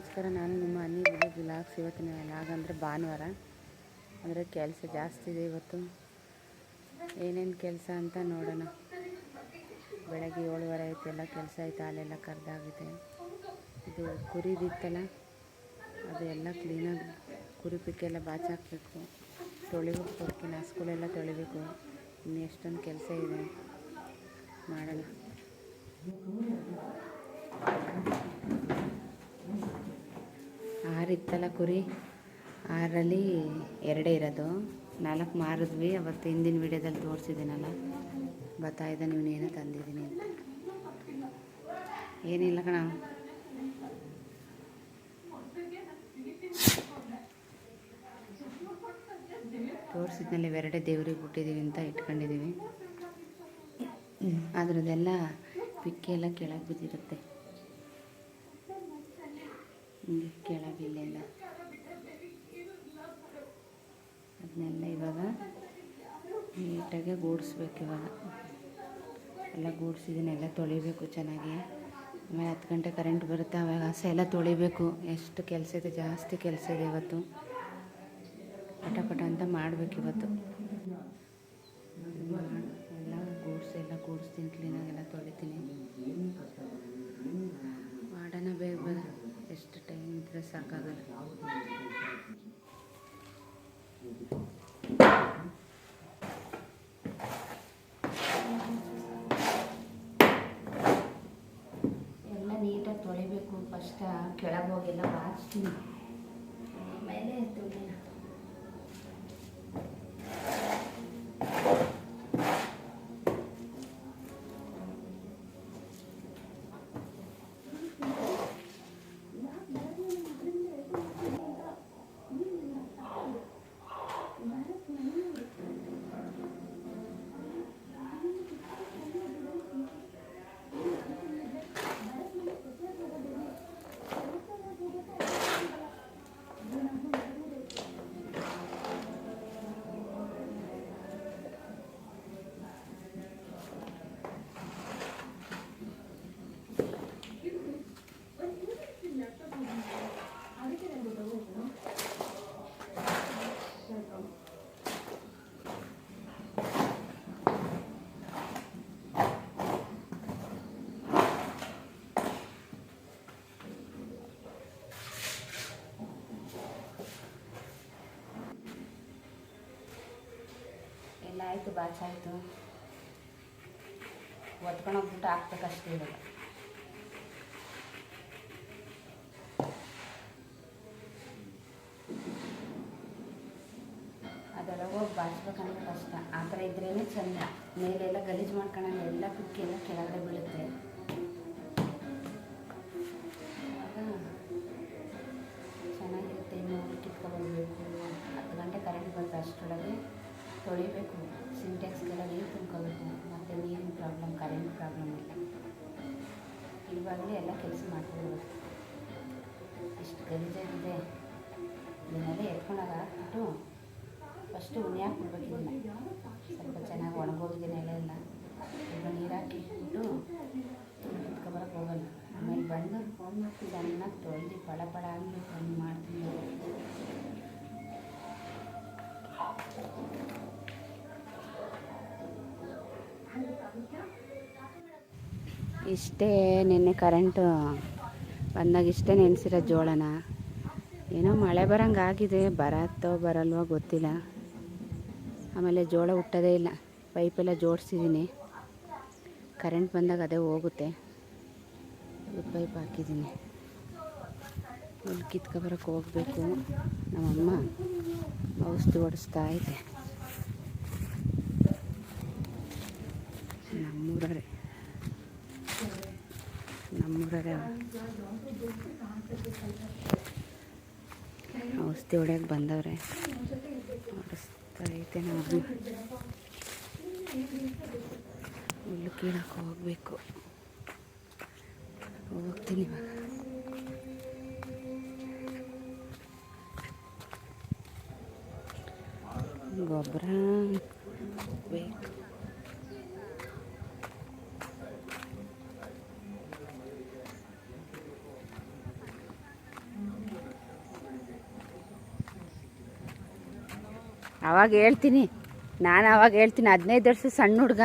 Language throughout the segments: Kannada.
ನಮಸ್ಕಾರ ನಾನು ನಿಮ್ಮ ಅನಿ ವಿಲೇಜ್ ವಿಲಾಗ್ಸ್ ಇವತ್ತಿನ ಲಾಗ್ ಅಂದರೆ ಭಾನುವಾರ. ಅಂದರೆ ಕೆಲಸ ಜಾಸ್ತಿ ಇದೆ ಇವತ್ತು. ಏನೇನು ಕೆಲಸ ಅಂತ ನೋಡೋಣ. ಬೆಳಗ್ಗೆ ಏಳುವರೆ ಆಯ್ತು, ಎಲ್ಲ ಕೆಲಸ ಆಯಿತು ಅಲ್ಲೆಲ್ಲ ಕರೆದಾಗಿದೆ. ಇದು ಕುರಿದಿತ್ತಲ್ಲ, ಅದು ಎಲ್ಲ ಕ್ಲೀನಾಗಿ ಕುರಿ ಪಿಕ್ಕೆಲ್ಲ ಬಾಚಾಕಬೇಕು. ತೊಳಿಬೇಕು ಕೊರ್ಕಿನ ಹಸ್ಗಳೆಲ್ಲ ತೊಳಿಬೇಕು. ಇನ್ನು ಎಷ್ಟೊಂದು ಕೆಲಸ ಇದೆ. ಮಾಡೋಣ. ಆರಿತ್ತಲ್ಲ ಕುರಿ. ಆರಲ್ಲಿ ಎರಡೇ ಇರೋದು. ನಾಲ್ಕು ಮಾರಿದ್ವಿ. ಅವತ್ತು ಹಿಂದಿನ ವಿಡಿಯೋದಲ್ಲಿ ತೋರಿಸಿದ್ದೀನಲ್ಲ. ಬತ್ತಾಯಿದ್ದ ನೀವು ಏನೋ ತಂದಿದ್ದೀನಿ ಅಂತ. ಏನಿಲ್ಲ ಕಣ. ತೋರಿಸಿದ್ನಲ್ಲಿ ಎರಡೇ ದೇವ್ರಿಗೆ ಬಿಟ್ಟಿದ್ದೀವಿ ಅಂತ ಇಟ್ಕೊಂಡಿದ್ದೀವಿ ಅದರದ್ದೆಲ್ಲ ಪಿಕ್ಕಿ ಎಲ್ಲ ಕೆಳಗೆ ಬಿದ್ದಿರುತ್ತೆ. ಹಿಂಗೆ ಕೆಳಗಿಲ್ಲೆಲ್ಲ ಅದನ್ನೆಲ್ಲ ಇವಾಗ ನೀಟಾಗಿ ಗೂಡಿಸ್ಬೇಕು ಇವಾಗ. ಎಲ್ಲ ಗೂಡಿಸಿದನ್ನೆಲ್ಲ ತೊಳಿಬೇಕು ಚೆನ್ನಾಗಿ. ಆಮೇಲೆ ಹತ್ತು ಗಂಟೆ ಕರೆಂಟ್ ಬರುತ್ತೆ, ಆವಾಗ ಹಸ ಎಲ್ಲ ತೊಳಿಬೇಕು. ಎಷ್ಟು ಕೆಲಸ ಇದೆ, ಜಾಸ್ತಿ ಕೆಲಸ ಇದೆ ಇವತ್ತು. ಪಟ ಪಟ ಅಂತ ಮಾಡಬೇಕು ಇವತ್ತು. ಎಲ್ಲ ಗೂಡ್ಸಿ, ಎಲ್ಲ ಗೂಡಿಸ್ತೀನಿ ಕ್ಲೀನಾಗೆಲ್ಲ ತೊಳಿತೀನಿ. ಮಾಡೋಣ ಬೇಗ ಬೇಗ. ಎಷ್ಟು ಟೈಮ್ ಇದ್ದರೆ ಸಾಕಾಗಲ್ಲ. ಎಲ್ಲ ನೀಟಾಗಿ ತೊಳಿಬೇಕು. ಫಸ್ಟ ಕೆಳಗೆ ಹೋಗೆಲ್ಲ ಬಾಚ್ತೀನಿ ಆಮೇಲೆ ತೊಳಿಯೋಣ ಎಲ್ಲ ಆಯಿತು. ಬಾಚಾಯಿತು ಒತ್ಕೊಂಡೋಗ್ಬಿಟ್ಟು ಹಾಕ್ಬೇಕಷ್ಟೇ ಇವಾಗ ಅದರೊಳಗೆ ಹೋಗಿ ಬಾಚ್ಬೇಕಂದ್ರೆ ಕಷ್ಟ. ಆ ಥರ ಇದ್ರೇ ಚೆಂದ. ಮೇಲೆಲ್ಲ ಗಲೀಜು ಮಾಡ್ಕೊಳ್ಳೋಣ ಎಲ್ಲ ಕುಕ್ಕೆಲ್ಲ ಕೆಳಗಡೆ ಬೀಳುತ್ತೆ. ತೊಳಿಬೇಕು. ಸಿಂಟೆಕ್ಸ್ಗೆಲ್ಲ ನೀರು ತುಂಬ್ಕೋಬೇಕು. ಮತ್ತು ನೀರಿನ ಪ್ರಾಬ್ಲಮ್, ಕರೆಂಟ್ ಪ್ರಾಬ್ಲಮ್ ಇಲ್ಲ ಇವಾಗಲೇ ಎಲ್ಲ ಕೆಲಸ ಮಾಡ್ಕೊಳ್ಬೇಕು ಇಷ್ಟು ಗಲೀಜಾಗಿದೆ. ಇದನ್ನೆಲ್ಲ ಎತ್ಕೊಂಡಾಗ ಹಾಕ್ಬಿಟ್ಟು ಫಸ್ಟು ಉಣಿ ಹಾಕ್ಬಿಡ್ಬೇಕು ಇದನ್ನ. ಸ್ವಲ್ಪ ಚೆನ್ನಾಗಿ ಒಣಗೋಗಿದೆ ನೆಲ ಎಲ್ಲ. ಈಗ ನೀರು ಹಾಕಿಟ್ಬಿಟ್ಟು ಕಿತ್ಕೊಬರಕ್ಕೆ ಹೋಗಲ್ಲ. ಆಮೇಲೆ ಬಂದು ಚೆನ್ನಾಗಿ ತೊಳೆದು ಪಳ ಪಳ ಆಗಬೇಕು ಹಂಗೆ ಮಾಡ್ತೀನಿ. ಇಷ್ಟೇ ನಿನ್ನೆ ಕರೆಂಟು ಬಂದಾಗ ಇಷ್ಟೇ ನೆನೆಸಿರೋ ಜೋಳನ. ಏನೋ ಮಳೆ ಬರೋಂಗಾಗಿದೆ ಬರತ್ತೋ ಬರಲ್ವೋ ಗೊತ್ತಿಲ್ಲ. ಆಮೇಲೆ ಜೋಳ ಹುಟ್ಟೋದೇ ಇಲ್ಲ. ಪೈಪೆಲ್ಲ ಜೋಡಿಸಿದ್ದೀನಿ. ಕರೆಂಟ್ ಬಂದಾಗ ಅದೇ ಹೋಗುತ್ತೆ. ಪೈಪ್ ಹಾಕಿದ್ದೀನಿ. ಇಲ್ಲಿ ಕಿತ್ಕೊಬರಕ್ಕೆ ಹೋಗಬೇಕು. ನಮ್ಮಮ್ಮ ಔಷಧಿ ಹೊಡಿಸ್ತಾ ಇದೆ. ನಮ್ಮೂರೇ ನಮ್ಮೂರೇ ಔಷಧಿ ಹೊಡ್ಯಕ್ಕೆ ಬಂದವ್ರೆ. ಹೊಡಿಸ್ತೈತೆ ನಮ್ಮಮ್ಮ ಹುಲ್ಲು ಕೀಳಕ್ಕೆ ಹೋಗಬೇಕು. ಹೋಗ್ತೀನಿ ಇವಾಗ. ಗೊಬ್ಬರ ಬೇಕು. ಅವಾಗ ಹೇಳ್ತೀನಿ. ನಾನು ಅವಾಗ ಹೇಳ್ತೀನಿ, ಹದಿನೈದು ವರ್ಷ ಸಣ್ಣ ಹುಡುಗ.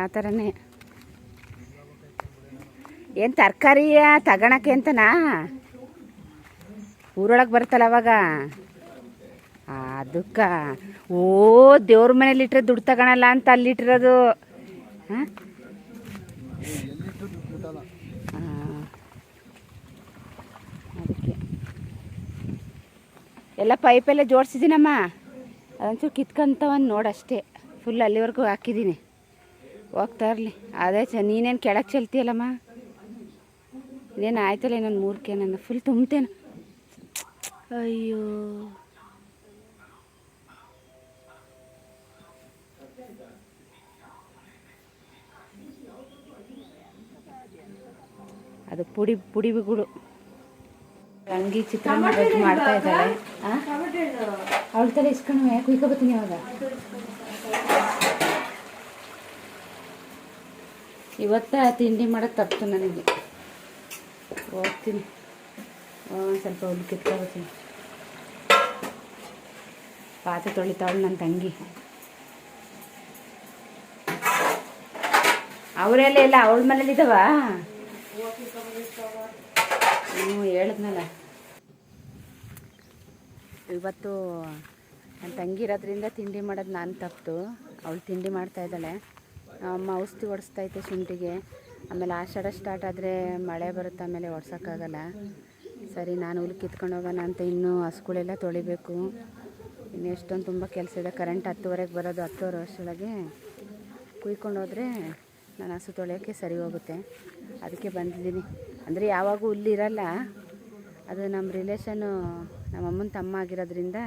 ಆ ಥರನೇ ಏನು ತರಕಾರಿಯ ತಗೊಳಕ್ಕೆ ಅಂತನಾ? ಊರೊಳಗೆ ಬರ್ತಲ್ಲ ಅವಾಗ? ಅದಕ್ಕ. ಓ, ದೇವ್ರ ಮನೇಲಿ ಇಟ್ಟರೆ ದುಡ್ಡು ತಗೊಳಲ್ಲ ಅಂತ ಅಲ್ಲಿಟ್ಟಿರೋದು. ಹಾಂ ಅದಕ್ಕೆ ಎಲ್ಲ ಪೈಪೆಲ್ಲ ಜೋಡಿಸಿದ್ದೀನಮ್ಮ. ಅದೊಂಚೂರು ಕಿತ್ಕೊಂತವನ್ ನೋಡಷ್ಟೇ ಫುಲ್ ಅಲ್ಲಿವರೆಗೂ ಹಾಕಿದ್ದೀನಿ. ಹೋಗ್ತಾ ಇರಲಿ ಅದೇ ಚ, ನೀನೇನು ಕೆಳಗೆ ಚೆಲ್ತೀಯಲ್ಲಮ್ಮ? ಇನ್ನೇನು ಆಯ್ತಲ್ಲ ಇನ್ನೊಂದು ಮೂರ್ಕೆ ನನ್ನ ಫುಲ್ ತುಂಬ್ತೇನೆ. ಅಯ್ಯೋ. ಅದು ಪುಡಿ ಪುಡಿಗಳು ಚಿತ್ರಾನ್ನ ಗೊಜ್ಜು ಮಾಡ್ತಾ ಇದ್ದಾಳೆ ಅವಳ ತಲೆ ಇಸ್ಕೊಂಡು ಯಾಕೆ ಕುಯ್ಕೊಬತ್ತೀನಿ ಅವಾಗ. ಇವತ್ತ ತಿಂಡಿ ಮಾಡೋದು ತಪ್ಪಿತು ನನಗೆ. ಹೋಗ್ತೀನಿ. ಒಂದು ಸ್ವಲ್ಪ ಹುಲ್ಲು ಕಿತ್ಕೊಬತ್ತೀನಿ ಪಾತ್ರೆ ತೊಳಿತಾವಳು ನನ್ನ ತಂಗಿ. ಅವರೆಲ್ಲ ಇಲ್ಲ ಅವಳ ಮನೇಲಿ ಇದ್ದಾವ ಹ್ಞೂ ಹೇಳಿದ್ನಲ್ಲ. ಇವತ್ತು ನನ್ನ ತಂಗಿ ಇರೋದ್ರಿಂದ ತಿಂಡಿ ಮಾಡೋದು ನಾನು ತಪ್ಪಿತು ಅವಳು ತಿಂಡಿ ಮಾಡ್ತಾ ಇದ್ದಾಳೆ. ಅಮ್ಮ ಔಷಧಿ ಹೊಡಿಸ್ತೈತೆ ಶುಂಠಿಗೆ. ಆಮೇಲೆ ಆಷಾಢ ಸ್ಟಾರ್ಟ್ ಆದರೆ ಮಳೆ ಬರುತ್ತೆ, ಆಮೇಲೆ ಹೊಡ್ಸೋಕ್ಕಾಗಲ್ಲ. ಸರಿ, ನಾನು ಹುಲ್ ಕಿತ್ಕೊಂಡು ಹೋಗೋಣ ಅಂತ ಇನ್ನೂ ಹಸುಗಳೆಲ್ಲ ತೊಳಿಬೇಕು. ಇನ್ನು ಎಷ್ಟೊಂದು ತುಂಬ ಕೆಲಸ ಇದೆ. ಕರೆಂಟ್ ಹತ್ತುವರೆಗೆ ಬರೋದು ಹತ್ತುವರೆ ವರ್ಷದೊಳಗೆ. ಕುಯ್ಕೊಂಡು ಹೋದರೆ ನಾನು ಹಸು ತೊಳೆಯೋಕ್ಕೆ ಸರಿ ಹೋಗುತ್ತೆ. ಅದಕ್ಕೆ ಬಂದಿದ್ದೀನಿ. ಅಂದರೆ ಯಾವಾಗೂ ಹುಲ್ಲಿರಲ್ಲ ಅದು ನಮ್ಮ ರಿಲೇಷನ್ನು ನಮ್ಮ ಅಮ್ಮನ ತಮ್ಮ ಆಗಿರೋದ್ರಿಂದ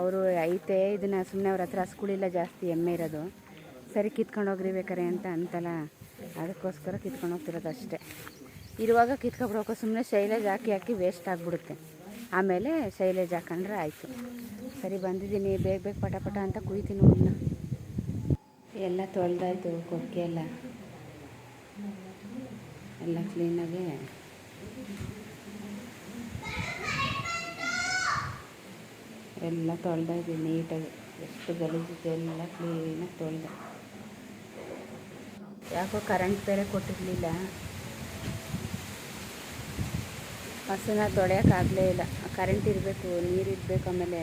ಅವರು ಐತೆ, ಇದನ್ನು ಸುಮ್ಮನೆ ಅವ್ರ ಹತ್ರ ಹಸುಗಳಿಲ್ಲ ಜಾಸ್ತಿ, ಎಮ್ಮೆ ಇರೋದು. ಸರಿ ಕಿತ್ಕೊಂಡು ಹೋಗ್ರಿ ಬೇಕಾರೆ ಅಂತ ಅಂತಲ್ಲ. ಅದಕ್ಕೋಸ್ಕರ ಕಿತ್ಕೊಂಡು ಹೋಗ್ತಿರೋದು ಅಷ್ಟೇ. ಇರುವಾಗ ಕಿತ್ಕೊಬಿಡೋಕೆ ಸುಮ್ಮನೆ ಶೈಲೇಜ್ ಹಾಕಿ ಹಾಕಿ ವೇಸ್ಟ್ ಆಗಿಬಿಡುತ್ತೆ. ಆಮೇಲೆ ಶೈಲೇಜ್ ಹಾಕೊಂಡ್ರೆ ಆಯಿತು. ಸರಿ, ಬಂದಿದ್ದೀನಿ. ಬೇಗ ಬೇಗ ಪಟ ಪಟ ಅಂತ ಕುಯ್ತೀನಿ ಹುಣ್ಣ ಎಲ್ಲ ತೊಳೆದಾಯ್ತು ಕೊಕ್ಕೆ ಎಲ್ಲ ಎಲ್ಲ ಕ್ಲೀನಾಗಿ ಎಲ್ಲ ತೊಳೆದಾಗಿ ನೀಟಾಗಿ. ಎಷ್ಟು ಗಲೀಜಿದೆ ಎಲ್ಲ ಕ್ಲೀನಾಗಿ ತೊಳೆದೆ. ಯಾಕೋ ಕರೆಂಟ್ ಬೇರೆ ಕೊಟ್ಟಿರಲಿಲ್ಲ. ಹಸುನ ತೊಳೆಯೋಕ್ಕಾಗಲೇ ಇಲ್ಲ. ಕರೆಂಟ್ ಇರಬೇಕು, ನೀರು ಇರಬೇಕು ಆಮೇಲೆ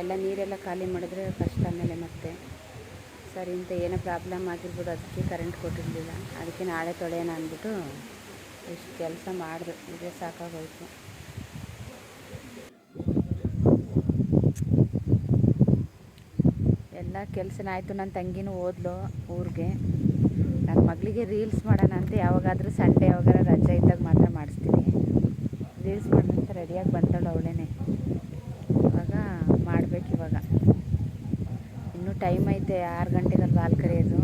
ಎಲ್ಲ ನೀರೆಲ್ಲ ಖಾಲಿ ಮಾಡಿದ್ರೆ ಕಷ್ಟ ಆಮೇಲೆ ಮತ್ತೆ. ಸರಿ ಅಂತ ಏನೋ ಪ್ರಾಬ್ಲಮ್ ಆಗಿರ್ಬೋದು, ಅದಕ್ಕೆ ಕರೆಂಟ್ ಕೊಟ್ಟಿರಲಿಲ್ಲ. ಅದಕ್ಕೆ ನಾಳೆ ತೊಳೆಯೋಣ ಅಂದ್ಬಿಟ್ಟು ಇಷ್ಟು ಕೆಲಸ ಮಾಡಿದ್ರು ಇದೇ ಸಾಕಾಗೋಯ್ತು ಎಲ್ಲ ಕೆಲಸನ ಆಯಿತು ನನ್ನ ತಂಗಿನೂ ಓದ್ಲು ಊರಿಗೆ. ನನ್ನ ಮಗಳಿಗೆ ರೀಲ್ಸ್ ಮಾಡೋಣ ಅಂತ ಯಾವಾಗಾದರೂ ಸಂಡೇ ಯಾವಾಗಾರ ರಜೆ ಇದ್ದಾಗ ಮಾತ್ರ ಮಾಡಿಸ್ತೀನಿ. ರೀಲ್ಸ್ ಮಾಡೋಣ ರೆಡಿಯಾಗಿ ಬಂದಳು ಅವಳೇನೆ. ಇವಾಗ ಮಾಡಬೇಕು ಇವಾಗ. ಇನ್ನೂ ಟೈಮ್ ಐತೆ, ಆರು ಗಂಟೆಗಲ್ಲಿ ಬಾಲ್ ಕರೆಯೋದು.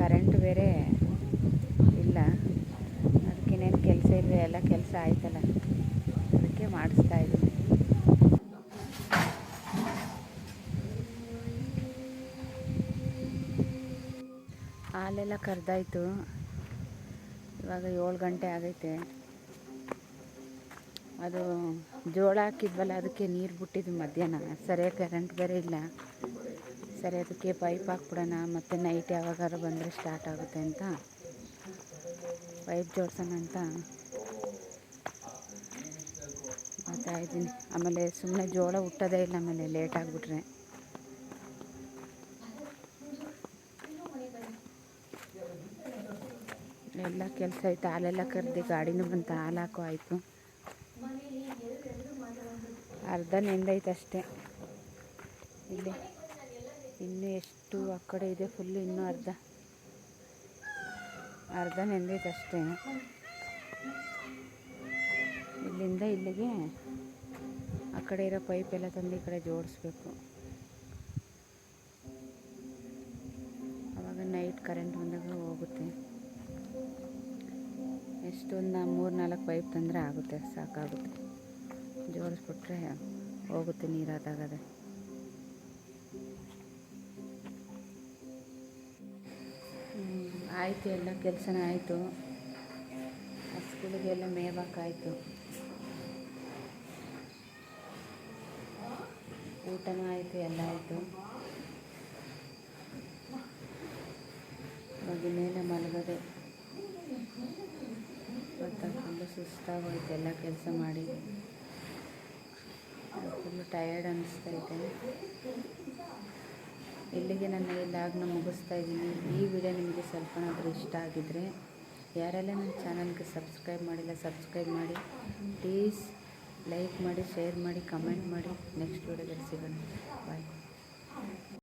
ಕರೆಂಟ್ ಬೇರೆ ಇಲ್ಲ. ಅದಕ್ಕೇನೇನು ಕೆಲಸ ಇಲ್ವೇ, ಎಲ್ಲ ಕೆಲಸ ಆಯ್ತಲ್ಲ ಅದಕ್ಕೆ ಮಾಡಿಸ್ತಾ ಇದ್ದೀನಿ ಹಾಲೆಲ್ಲ ಕರೆದಾಯ್ತು. ಇವಾಗ ಏಳು ಗಂಟೆ ಆಗೈತೆ. ಅದು ಜೋಳ ಹಾಕಿದ್ವಲ್ಲ, ಅದಕ್ಕೆ ನೀರು ಬಿಟ್ಟಿದ್ದು ಮಧ್ಯಾಹ್ನ. ಸರಿಯಾಗಿ ಕರೆಂಟ್ ಬೇರೆ ಇಲ್ಲ. ಸರಿ, ಅದಕ್ಕೆ ಪೈಪ್ ಹಾಕ್ಬಿಡೋಣ. ಮತ್ತು ನೈಟ್ ಯಾವಾಗಾರು ಬಂದರೆ ಸ್ಟಾರ್ಟ್ ಆಗುತ್ತೆ ಅಂತ. ಪೈಪ್ ಜೋಡ್ಸೋಣ ಅಂತ ಮಾಡ್ತಾ ಇದ್ದೀನಿ ಆಮೇಲೆ ಸುಮ್ಮನೆ ಜೋಳ ಹುಟ್ಟೋದೇ ಇಲ್ಲ, ಆಮೇಲೆ ಲೇಟ್ ಆಗಿಬಿಟ್ರೆ. ಎಲ್ಲ ಕೆಲಸ ಆಯ್ತು, ಹಾಲೆಲ್ಲ ಕರೆದು ಗಾಡಿನೂ ಬಂತು ಹಾಲು ಹಾಕೋ ಆಯಿತು. ಅರ್ಧ ನೆಂದೈತೆ ಅಷ್ಟೇ. ಇಲ್ಲಿ ಇನ್ನೂ ಎಷ್ಟು, ಆ ಕಡೆ ಇದೆ ಫುಲ್ಲು ಇನ್ನೂ ಅರ್ಧ. ಅರ್ಧ ನೆಂದೈತೆ ಅಷ್ಟೇ. ಇಲ್ಲಿಂದ ಇಲ್ಲಿಗೆ ಆ ಕಡೆ ಇರೋ ಪೈಪ್ ಎಲ್ಲ ತಂದು ಈ ಕಡೆ ಜೋಡಿಸ್ಬೇಕು. ಒಂದು ಮೂರು ನಾಲ್ಕು ಪೈಪ್ ತಂದರೆ ಆಗುತ್ತೆ, ಸಾಕಾಗುತ್ತೆ. ಜೋಡಿಸ್ಬಿಟ್ರೆ ಹೋಗುತ್ತೆ ನೀರು ಅದಾಗದೆ ಆಯಿತು ಎಲ್ಲ ಕೆಲಸನ ಆಯಿತು. ಹಸುಗಳಿಗೆಲ್ಲ ಮೇವಾಕಾಯಿತು. ಊಟನೂ ಆಯಿತು, ಎಲ್ಲ ಆಯಿತು. ಇವಾಗ ಮೇಲೆ ಮಲಗದೆ. ಗೊತ್ತಾಗ್ಕೊಂಡು ಸುಸ್ತಾಗೋಯ್ತು, ಎಲ್ಲ ಕೆಲಸ ಮಾಡಿ ಫುಲ್ಲು ಟಯರ್ಡ್ ಅನಿಸ್ತೈತೆ ಇಲ್ಲಿಗೆ ನನ್ನ ಈ ಲಾಗ್ನ ಮುಗಿಸ್ತಾ ಇದ್ದೀನಿ. ಈ ವಿಡಿಯೋ ನಿಮಗೆ ಸ್ವಲ್ಪನಾದರೂ ಇಷ್ಟ ಆಗಿದ್ದರೆ ಯಾರೆಲ್ಲ ನನ್ನ ಚಾನಲ್ಗೆ ಸಬ್ಸ್ಕ್ರೈಬ್ ಮಾಡಿಲ್ಲ ಸಬ್ಸ್ಕ್ರೈಬ್ ಮಾಡಿ. ಪ್ಲೀಸ್ ಲೈಕ್ ಮಾಡಿ ಶೇರ್ ಮಾಡಿ ಕಮೆಂಟ್ ಮಾಡಿ. ನೆಕ್ಸ್ಟ್ ವಿಡಿಯೋದಲ್ಲಿ ಸಿಗೋಣ. ಬಾಯ್